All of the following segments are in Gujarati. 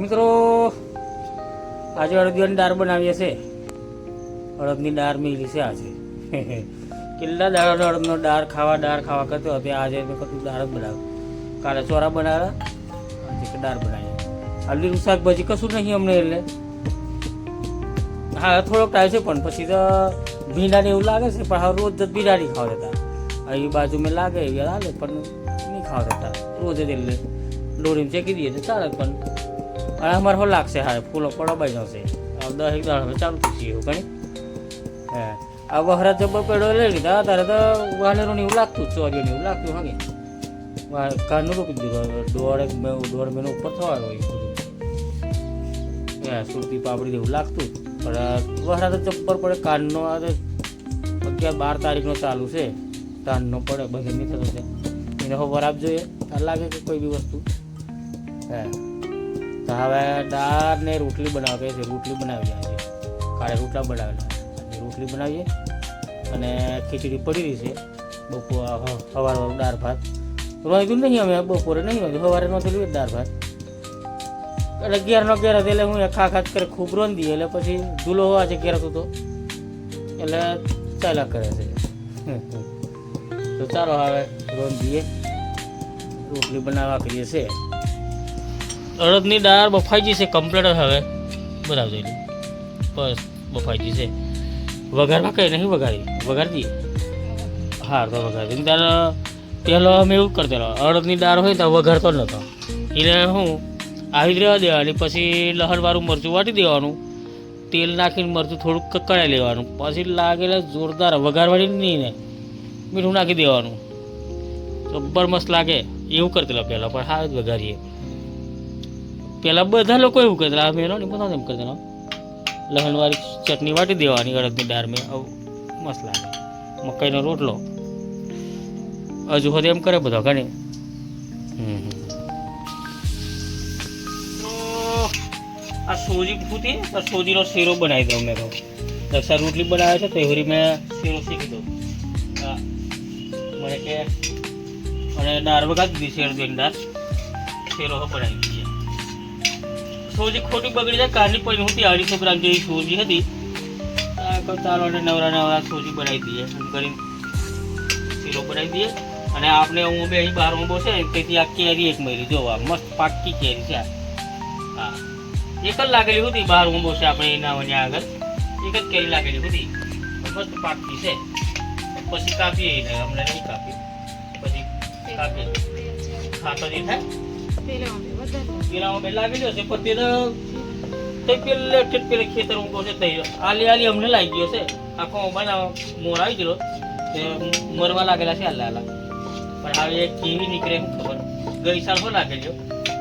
મિત્રો, આજે અડદિયાની દાળ બનાવીએ છે અડદની દાળ મેલી છે આજે. કેટલા દાડા અડદનો દાળ ખાવા દાળ ખાવા કરતો હતો. આજે મેં કીધું દાળ જ બનાવ. કાલે ચોરા બનાવ્યા આજે દાળ બનાવી. હલ્દીનું શાકભાજી કશું નહીં અમને એટલે. હા, થોડોક ટાઈમ છે પણ પછી તો ભીંડાને એવું લાગે છે, પણ હવે રોજ જ ભીંડા નહીં ખાવા દેતા. અહીં બાજુ મેં લાગે એવી હાલે, પણ નહીં ખાવા દેતા. રોજ જ એટલે. દોરીને ચેકી દઈએ તો ચાલે પણ. અને અમારે હો લાગશે હા ફૂલો પડવાઈ જશે દસ એક દાડ ચાલુ થઈ એવું કણી હે. આ વહરા ચપ્પલ પેડો લઈ લીધા ત્યારે તો વાલેરોને એવું લાગતું ચોરીઓને એવું લાગતું હા કે કારનું રોકી દીધું દોઢ એક દોઢ મહિનો ઉપર થવા આવ્યો એ બધું. સુરતી પાપડી એવું લાગતું પણ વહરા તો ચપ્પલ પડે, કાનનો આ તો અગિયાર બાર તારીખનો ચાલુ છે. કાનનો પડે બંધ નહીં થતો છે. એને વરાપ જોઈએ તાર લાગે કે કોઈ બી વસ્તુ. હે. તો હવે દાળ ને રોટલી બનાવે છે. રોટલી બનાવી આજે. કાળે રોટલા બનાવેલા. રોટલી બનાવીએ અને ખીચડી પડી રહી છે. બપોર સવારવાળું દાળ ભાત. રોંધ્યું નહીં અમે બપોરે નહીં રોધ્યું. સવારે નોંધેલું દાળ ભાત. એટલે અગિયાર નો અગિયાર એટલે હું ખા ખાત કરે ખૂબ રોંધી. એટલે પછી ધૂલો હોવા છે ઘેર તો. એટલે ચાલ્યા કરે છે. તો ચાલો હવે રોંધીએ. રોટલી બનાવવા કરીએ છે. અડદની દાળ બફાઈ છે કમ્પ્લીટ હવે. બરાબર દઈએ બસ, બફાઈ છે. વઘારમાં કંઈ નહીં વઘારી. વઘારી દઈએ હા તો વઘારી દઈએ ત્યારે પહેલો અમે એવું કરતા અડદની દાળ હોય તો વઘારતો જ નહોતો એટલે હું આવી જ રહેવા દેવાની. પછી લહણવાળું મરચું વાટી દેવાનું. તેલ નાખીને મરચું થોડુંક કકડાઈ લેવાનું. પછી લાગેલા જોરદાર વઘારવાની નહીં ને. મીઠું નાખી દેવાનું. જબ્બર મસ્ત લાગે. એવું કરતેલા પહેલાં પણ હા જ વઘારીએ. પહેલાં બધા લોકો એવું કરતા, આ એનો ને બધા એમ કરતા લસણવાળી ચટણી વાટી દેવાની, અડદની દાળમાં આવું મસ્ત લાગે. મકાઈનો રોટલો. હજુ સુધી એમ કરે બધા ઘણી આ સોજી ફૂટી તો સોજીનો શીરો બનાવી દઉં મેં દક્ષા રોટલી બનાવે છે, તો એવી મેં શીરો શીખી દઉં. મને કે અને દાળ વગાડી દીધી શેર દઈને દાળ. શીરો બનાવી સોજી ખોટી બગડી જાય કારની હું હતી અઢીસો ગ્રામ જેવી સોજી હતી. ચાલો અને નવરા નવરા સોજી બનાવી દઈએ એમ કરીને શીરો બનાવી દઈએ. અને આપણે હું બે અહીં બહાર ઊભો છે તેથી આ કેરી એક મળી જો આ મસ્ત પાકી કેરી છે. હા. એક જ લાગેલી હતી બહાર ઊભો છે આપણે એના વન્યા આગળ. એક જ કેરી લાગેલી હતી. મસ્ત પાકી છે. પછી કાપીએ એને અમને નહીં કાપી પછી કાપીએ. ખાતો નહીં થાય. પેલામાં બે લાગેલો છે, પણ તે ખેતર ઊભો છે તે આલી આલી અમને લાગી ગયો છે. આખો મને મોર આવી ગયો તે મરવા લાગેલા છે આલા આલા. પણ હવે કેવી નીકળે શું ખબર.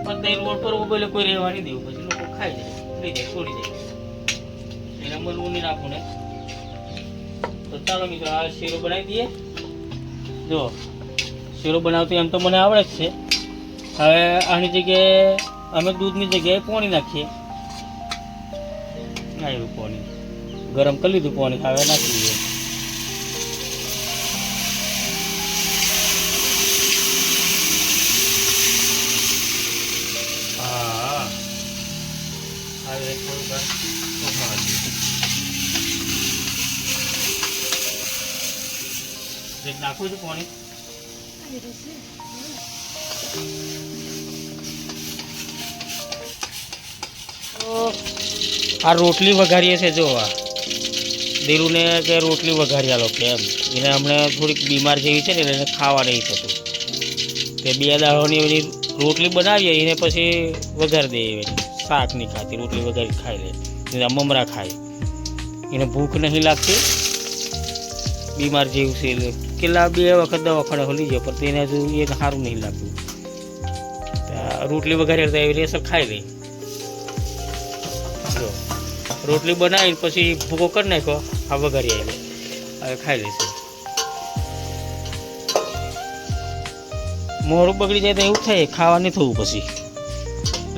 પણ તે રોડ પર ઊભો એટલે કોઈ રહેવા નહીં દેવું. પછી લોકો જાય લઈ જાય જાય. એને મરવું નહીં રાખવું ને. તો ચાલો મિત્રો, આ શીરો બનાવી દઈએ. જો, શીરો બનાવતો એમ તો મને આવડે જ છે. હવે આની જગ્યાએ અમે દૂધની જગ્યાએ પાણી નાખીએ. આવ્યું પાણી. ગરમ કરી લીધું પાણી, હવે નાખી દઈએ. હા. નાખું છું પાણી. આ રોટલી વઘારીએ છે, જો આ. દેરુને કે રોટલી વઘારી આલો કે એમ. એને હમણાં થોડીક બીમાર જેવી છે ને એને ખાવા નહીં થતું. તે બે દાળોની એની રોટલી બનાવીએ, એને પછી વઘાર દઈએ એની શાક નહીં ખાતી, રોટલી વઘારી ખાઈ લે. એને મમરા ખાય. એને ભૂખ નહીં લાગતી. બીમાર જેવું છે, એટલે કેટલા બે વખત દવાખાને ખોલી જાય, પણ તેને હજુ એને સારું નહીં લાગતું. રોટલી વઘારી તો એવી રેસર ખાઈ લે. જો રોટલી બનાવીને પછી ભૂકો કરી નાખ્યો. આ વઘારી આવી હવે ખાઈ લઈશું. મોરું બગડી જાય તો એવું થાય ખાવા નહીં થવું પછી.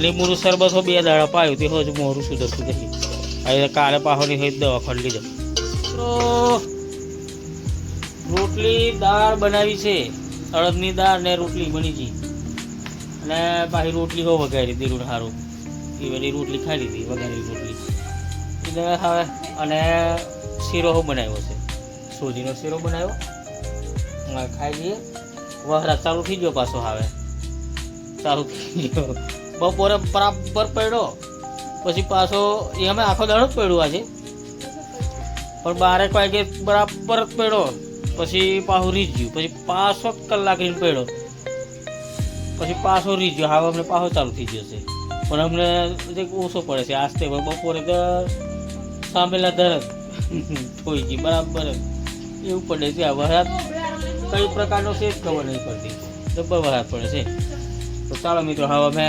લીંબુનું શરબત હો, બે દાડા પાયું તે હજુ મોરું સુધરતું નથી હવે કાલે પાહોની હોય દવાખાને લીધો તો રોટલી દાળ બનાવી છે. અડદની દાળ ને રોટલી બની ગઈ. અને પાછી રોટલી હો વઘારી દીધું સારું એ બધી રોટલી ખાઈ લીધી, વઘારેલી રોટલી. એટલે હવે અને શીરો બનાવ્યો છે. સોજીનો શીરો બનાવ્યો. ખાઈ લઈએ. વહરા ચાલુ થઈ ગયો પાછો હવે. ચાલુ થઈ ગયો. બપોરે બરાબર પડ્યો. પછી પાછો એ અમે આખો દાડો જ પડ્યો આજે. પણ બારેક વાગે બરાબર જ પડ્યો. પછી પાછું રીત ગયું પછી પાછો કલાક રહીને પડ્યો. પછી પાછો રીત ગયો હવે અમને પાછો ચાલુ થઈ ગયો છે. પણ અમને ઓછો પડે છે. આસ્તે બપોરે તો દર થોઈ ગઈ બરાબર. એવું પડે છે. આ વરસાદ કઈ પ્રકારનો છે જ ખબર નહીં પડતી. જબ્બર વરસાદ પડે છે. તો ચાલો મિત્રો, હવે અમે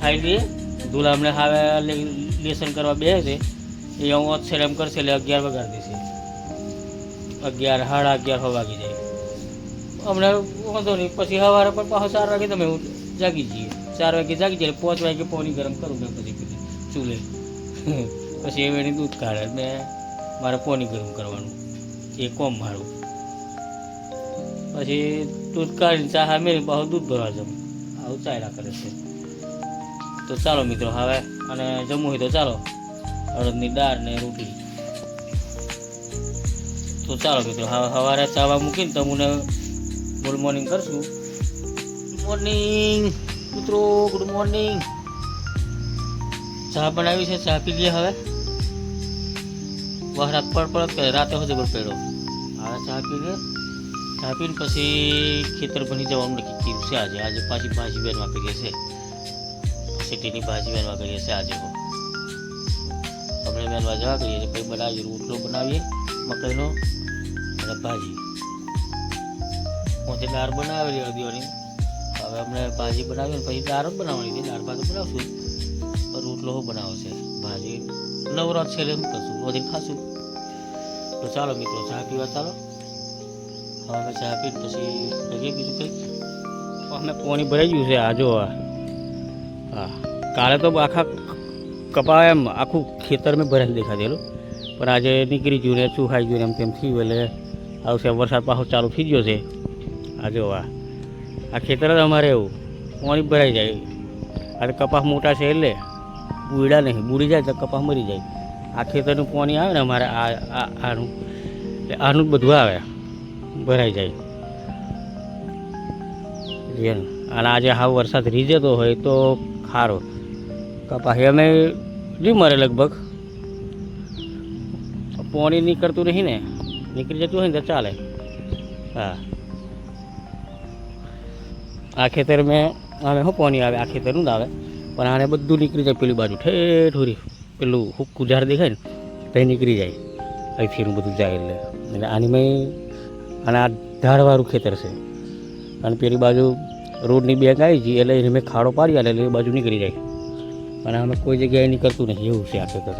ખાઈ લઈએ. દુલા અમને હવે લેસન કરવા બે છે. એ હું છે એમ કરશે, એટલે અગિયાર વગાડી દેશે. અગિયાર, સાડા અગિયાર હવા વાગી જાય. અમને વાંધો નહીં. પછી સવારે પણ પાછો ચાર વાગે તમે જાગી જઈએ. ચાર વાગે જાગી જાય પાંચ વાગે પાણી ગરમ કરું મેં પછી કીધું, ચૂલે. પછી એ વેણી દૂધ કાઢે મેં મારે પાણી ગરમ કરવાનું, એ કોમ મારું. પછી દૂધ કાઢીને ચા મેળવી, પાછું દૂધ ભરવા જમું આવું ચાલ્યા કરે છે. તો ચાલો મિત્રો, હવે અને જમવું હોય તો ચાલો. અડદની દાળ ને રોટલી તો ચાલો મિત્રો, હવે સવારે ચાવા મૂકીને તમને ગુડ મોર્નિંગ કરશું. મોર્નિંગ મિત્રો ગુડ મોર્નિંગ ચા બનાવી છે, ચા પી લઈએ હવે. બહાર પડ પડ રાતે હજુ પર પડ્યો હવે ચા પી લે. ચા પીને પછી ખેતર બની જવાનું નક્કી કર્યું છે આજે. આજે પાછી ભાજી બહેનમાં કરીએ છે. સિટીની ભાજી બહેનમાં કરીએ છે આજે આપણે બહેનમાં જવા કરીએ પછી બનાવીએ, રોટલો બનાવીએ, મકાઈનો અને ભાજી. હું તે દાળ બનાવેલી અડદીઓની હવે અમને ભાજી બનાવી ને પછી દાળ જ બનાવવાની છે. દાળ ભાત બનાવશું. રોટલો હું બનાવશે. ભાજી નવરાત છે એમ કરશું. વધીને ખાશું. તો ચાલો મિત્રો, ચા પીવા ચાલો. હવે અમે ચા પીને પછી લઈએ બીજું કંઈક. અમે પાણી ભરાઈ ગયું છે. આ જો હા કાલે તો આખા કપા એમ આખું ખેતર મેં ભરાઈ દેખાડેલું પણ આજે નીકળી ગયું ને, ચૂહાઈ ગયું એમ તેમ થયું એટલે આવશે. વરસાદ પાછો ચાલુ થઈ ગયો છે. આજે જો આ ખેતર અમારે એવું. પાણી ભરાઈ જાય. આ કપાસ મોટા છે એટલે બુડા નહીં, બુડી જાય તો કપાસ મરી જાય. આ ખેતરનું પાણી આવે ને અમારે આ આનું. એટલે આનું બધું આવે. ભરાઈ જાય. અને આજે હાવ વરસાદ રહી હોય તો ખારો. કપાસ અમે નહીં મરે લગભગ. પાણી નીકળતું નહીં ને. નીકળી જતું હોય ને તો ચાલે. હા. આ ખેતર મેં આને શું પાણી આવે, આ ખેતરનું જ આવે. પણ આને બધું નીકળી જાય, પેલી બાજુ ઠેઠ હોરી, પેલું હુક કુજાર દેખાય ને ત્યાં નીકળી જાય. અહીંથીનું બધું જાય એટલે. એટલે આની મેં, અને આ ઢાળવાળું ખેતર છે. અને પેલી બાજુ રોડની બેગ આવી ગઈ, એટલે એને મેં ખાડો પાડી આવે એટલે એ બાજુ નીકળી જાય. અને અમે કોઈ જગ્યાએ નીકળતું નથી એવું છે આ ખેતર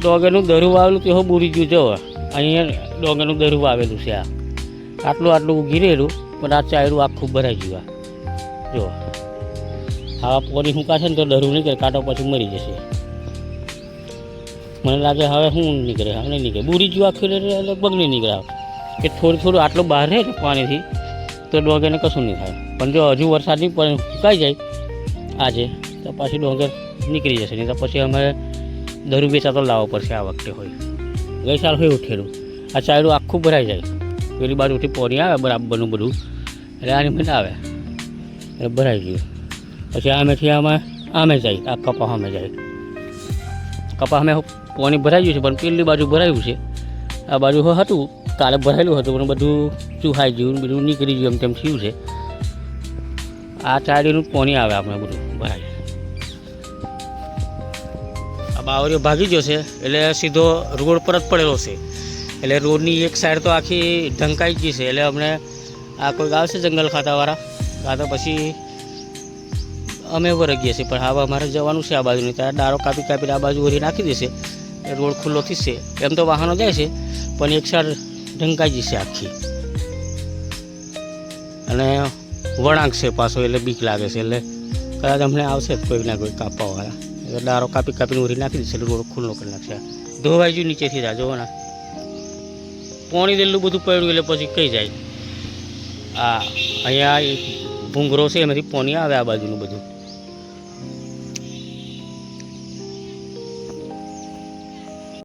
ડોગરનું દરું વાવેલું તે બુરી ગયું જો અહીંયા ડોગરનું દરું વાવેલું છે આ. આટલું આટલું રહેલું, પણ આ ચાયરું આખું ભરાઈ ગયું જો. આવા પોની મૂકાશે ને તો ડરું નહીં કરે, કાંટો પછી મરી જશે. મને લાગે હવે શું નીકળે, હવે નહીં નીકળે. બુરી જીવ આખું એટલે નહીં નીકળે. કે થોડું થોડું આટલું બહાર રહે ને પાણીથી, તો ડોગરને કશું નહીં થાય. પણ જો હજુ વરસાદ નહીં પડે સુકાઈ જાય, આજે, તો પાછી ડોંગર નીકળી જશે. નહીં તો પછી અમારે દરું બેચા તો લાવવો પડશે આ વખતે હોય. ગઈ સાલ હોય ઉઠેલું. આ ચાયડું આખું ભરાઈ જાય. પેલી બાજુથી પોણી આવે બરાબરનું બધું. એટલે આની મને આવે. એટલે ભરાઈ ગયું. પછી આમેથી આમાં, આમે જાય, આ કપા અમે જાય. કપા અમે પાણી ભરાઈ ગયું છે, પણ પેલી બાજુ ભરાયું છે. આ બાજુ હતું, કાલે ભરાયેલું હતું, પણ બધું ચૂહાઈ ગયું બધું નીકળી ગયું એમ તેમ થયું છે. આ ચાડીનું પાણી આવે આપણે બધું ભરાય આ બાવરીઓ ભાગી ગયો છે, એટલે સીધો રોડ પર જ પડેલો છે. એટલે રોડની એક સાઈડ તો આખી ઢંકાઈ ગઈ છે. એટલે અમને આ કોઈ આવશે જંગલ ખાતાવાળા? કાં તો પછી અમે વરગીએ છીએ. પણ હવે અમારે જવાનું છે આ બાજુની. ત્યારે ડારો કાપી કાપીને આ બાજુ વરી નાખી દેશે એ રોડ ખુલ્લો થશે એમ તો વાહનો જાય છે, પણ એક સાઈડ ઢંકાઈ જશે આખી. અને વળાંક છે પાછો, એટલે બીક લાગે છે. એટલે કદાચ અમને આવશે કોઈક ના કોઈ કાપવાવાળા. એટલે ડારો કાપી કાપીને ઉરી નાખી દેશે રોડ ખુલ્લો કરી નાખશે. ધોવાઈ ગયું નીચેથી જા જોવો ને. પાણી દેલું બધું પડ્યું એટલે પછી કઈ જાય. આ, અહીંયા ભૂંગરો છે, એમાંથી પાણી આવે આ બાજુનું બધું.